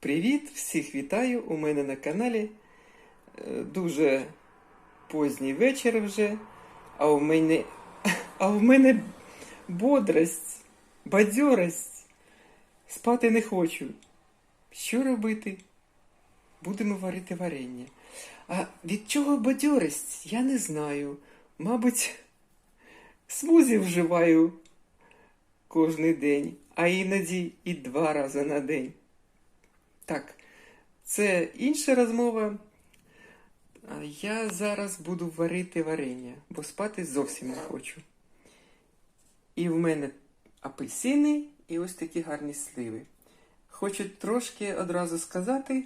Привіт! Всіх вітаю у мене на каналі. Е, Дуже поздній вечір вже, а у мене, а у мене бодрость, бадьорость. Спати не хочу. Що робити? Будемо варити варення. А від чого бадьорость? Я не знаю. Мабуть, смузі вживаю кожний день, а іноді і два рази на день. Так, це інша розмова. Я зараз буду варити варення, бо спати зовсім не хочу. І в мене апельсини і ось такі гарні сливи. Хочу трошки одразу сказати.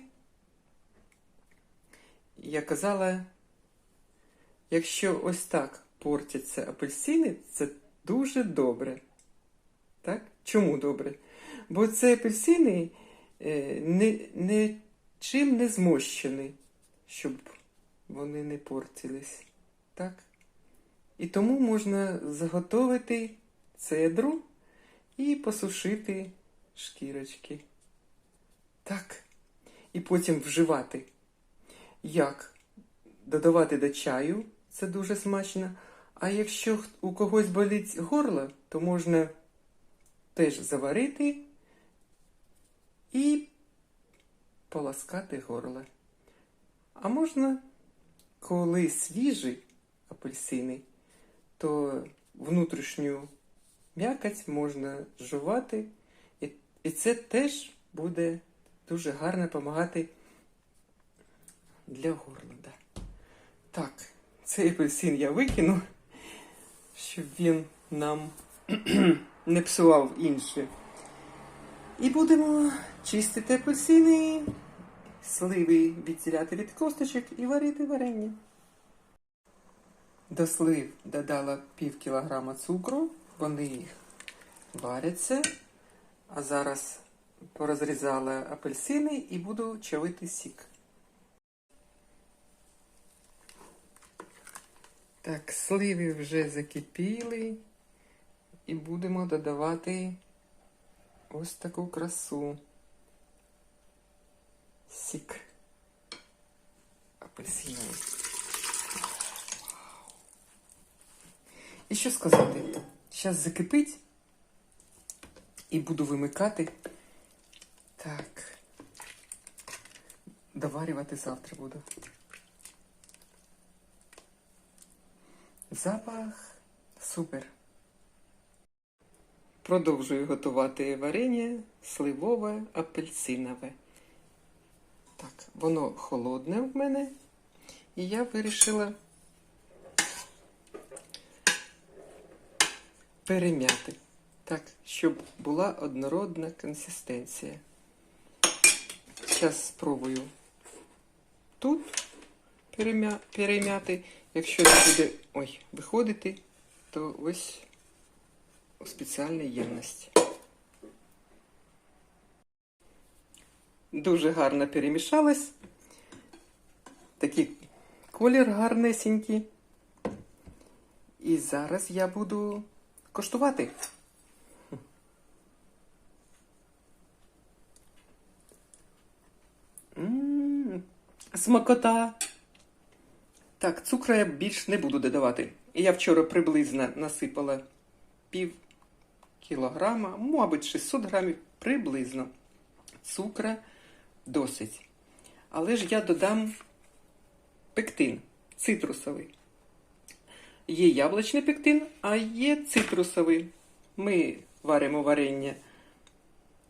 Я казала, якщо ось так портяться апельсини, це дуже добре. Так? Чому добре? Бо це апельсини не, не чим не змощені, щоб вони не портились. Так? І тому можна заготовити цедру і посушити шкірочки. Так. І потім вживати. Як? Додавати до чаю, це дуже смачно. А якщо у когось болить горло, то можна теж заварити і полоскати горло. А можна, коли свіжі апельсини, то внутрішню м'якоть можна жувати, і, це теж буде дуже гарно допомагати для горла. Да. Так, цей апельсин я викину, щоб він нам не псував інші. І будемо чистити апельсини, сливи відділяти від косточок і варити варення. До слив додала пів кілограма цукру, вони їх варяться. А зараз порозрізала апельсини і буду чавити сік. Так, сливи вже закипіли. І будемо додавати ось таку красу. Сік. Апельсиновий. І що сказати? Зараз закипить і буду вимикати. Так. Доварювати завтра буду. Запах супер. Продовжую готувати варення сливове, апельсинове. Воно холодне в мене. І я вирішила перем'яти. Так, щоб була однородна консистенція. Зараз спробую тут перем'я... перем'яти. Якщо не буде ой, виходити, то ось у спеціальній ємності. Дуже гарно перемішалось. Такий колір гарнесенький. І зараз я буду коштувати. М, Смакота. Так, цукру я більш не буду додавати. Я вчора приблизно насипала пів кілограма, мабуть, 600 грамів приблизно. Цукра досить. Але ж я додам пектин цитрусовий. Є яблучний пектин, а є цитрусовий. Ми варимо варення,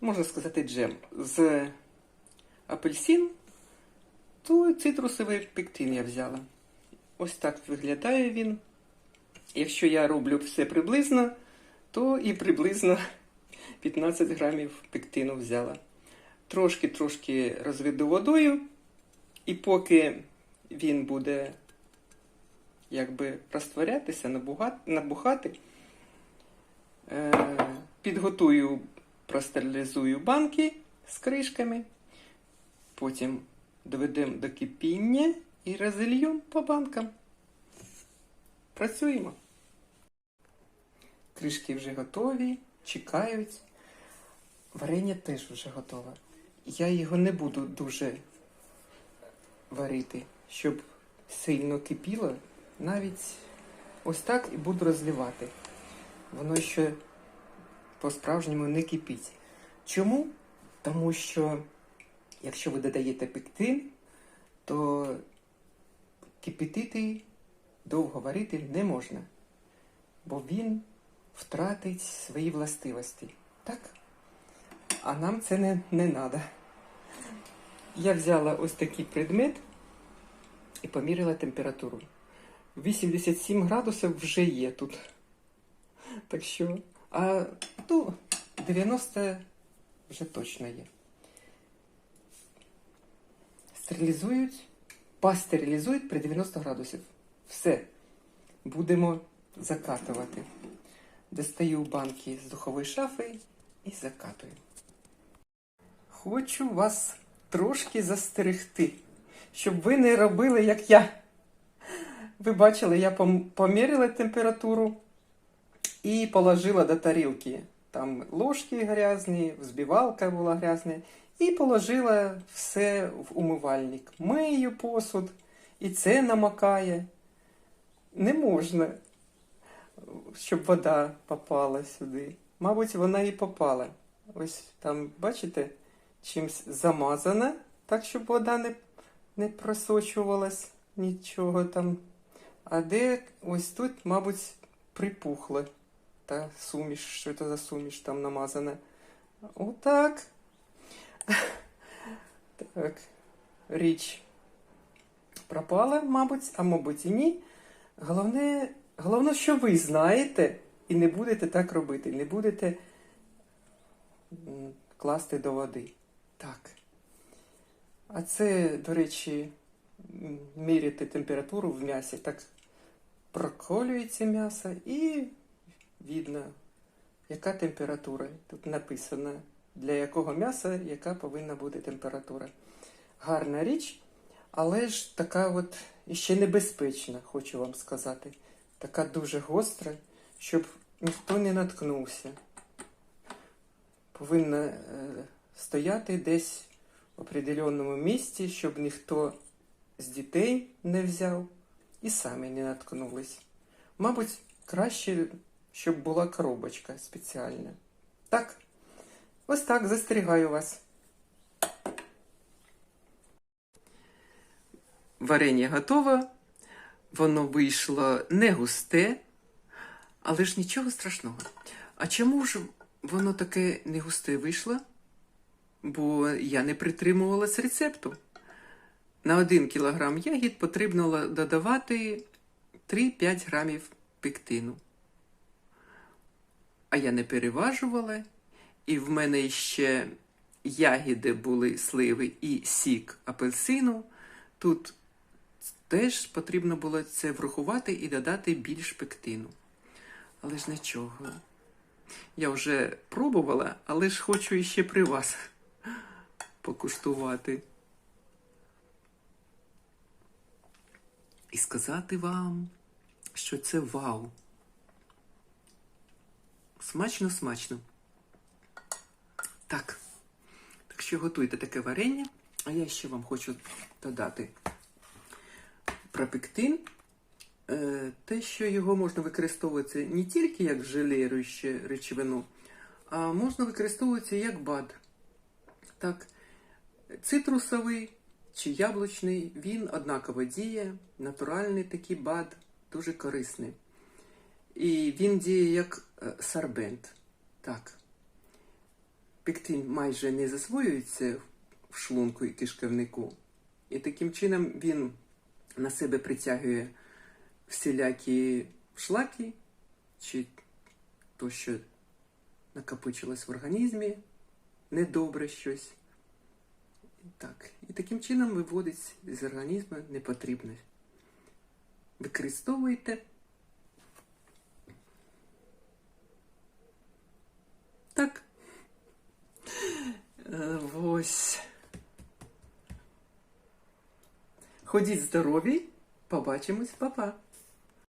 можна сказати, джем з апельсин, то цитрусовий пектин я взяла. Ось так виглядає він. Якщо я роблю все приблизно, то і приблизно 15 грамів пектину взяла. Трошки-трошки розведу водою, і поки він буде якби розтворятися, набухати, е, підготую, простерилізую банки з кришками, потім доведемо до кипіння і розільємо по банкам. Працюємо. Кришки вже готові, чекають. Варення теж вже готове. Я його не буду дуже варити, щоб сильно кипіло. Навіть ось так і буду розливати. Воно ще по-справжньому не кипить. Чому? Тому що якщо ви додаєте пектин, то кипятити, довго варити не можна, бо він втратить свої властивості. Так? А нам це не, не треба. Я взяла ось такий предмет і поміряла температуру. 87 градусів вже є тут. Так що, а ну, 90 вже точно є. Стерилізують, пастерилізують при 90 градусів. Все. Будемо закатувати. Достаю банки з духової шафи і закатую. Хочу вас трошки застерегти, щоб ви не робили, як я. Ви бачили, я поміряла температуру і положила до тарілки. Там ложки грязні, взбивалка була грязна. І положила все в умивальник. Мию посуд, і це намокає. Не можна, щоб вода попала сюди. Мабуть, вона і попала. Ось там, бачите, чимсь замазана, так, щоб вода не, не просочувалась, нічого там. А де ось тут, мабуть, припухло. Та суміш, що це за суміш там намазана. Отак. Так, річ пропала, мабуть, а мабуть і ні. Головне, головне, що ви знаєте, і не будете так робити, не будете класти до води. А це, до речі, міряти температуру в м'ясі. Так проколюється м'ясо і видно, яка температура. Тут написано, для якого м'яса яка повинна бути температура. Гарна річ, але ж така от іще небезпечна, хочу вам сказати. Така дуже гостра, щоб ніхто не наткнувся. Повинна е, стояти десь определеному місці, щоб ніхто з дітей не взяв і самі не наткнулись. Мабуть, краще, щоб була коробочка спеціальна. Так, ось так застерігаю вас. Варення готове. Воно вийшло не густе, але ж нічого страшного. А чому ж воно таке не густе вийшло? Бо я не притримувалась рецепту. На 1 кг ягід потрібно додавати 3-5 грамів пектину. А я не переважувала, і в мене ще ягіди були сливи і сік апельсину. Тут теж потрібно було це врахувати і додати більш пектину. Але ж нічого. Я вже пробувала, але ж хочу іще при вас покуштувати. І сказати вам, що це вау. Смачно, смачно. Так. Так що готуйте таке варення, а я ще вам хочу додати про пектин. Е, Те, що його можна використовувати не тільки як желіруюче речовину, а можна використовувати як бад. Так, цитрусовий чи яблучний, він однаково діє, натуральний такий бад, дуже корисний. І він діє як е, сорбент. Так. Пектин майже не засвоюється в шлунку і кишківнику. І таким чином він на себе притягує всілякі шлаки, чи то, що накопичилось в організмі, недобре щось. Так. І таким чином виводить з організму непотрібне. Використовуйте. Так. Е, Ось. Ходіть здорові. Побачимось, Па-па.